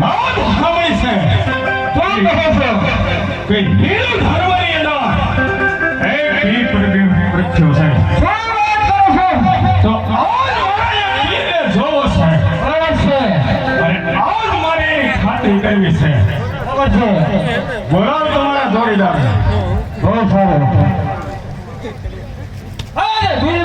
વાત છે. કોણ કહો છો? કે હિન્દુ ધર્મની અંદર એક પીર પ્રગટ પ્રખ્યો છે. શું વાત કરો છો? તો આજ મારે એ જોવો છે. બરાબર છે. અને આજ મારે ખાતરી કરવી છે. બરાબર છે. બોલાવો તમારા જોડીદાર બહુ સારું. અરે ભીલ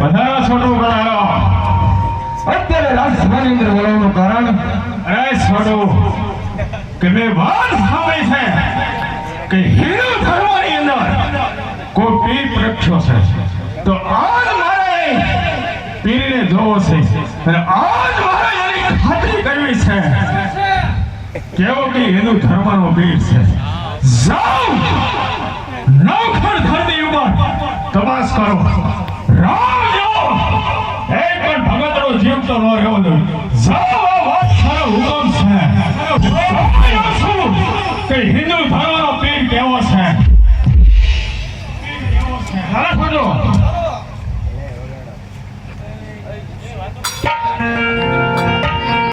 વધારા છોટું ગણાયો અત્યારે કારણ અરે છોડો કે મેં વાત સાંભળી છે કે હિન્દુ ધર્મની અંદર કોઈ પીર પ્રખ્યો છે. તો આજ મારે છે. અને આજ મારે એની છે. કેવો કે હિન્દુ ધર્મનો પીર છે. જાઓ. નવખર ધરતી તપાસ કરો. Ram no, no,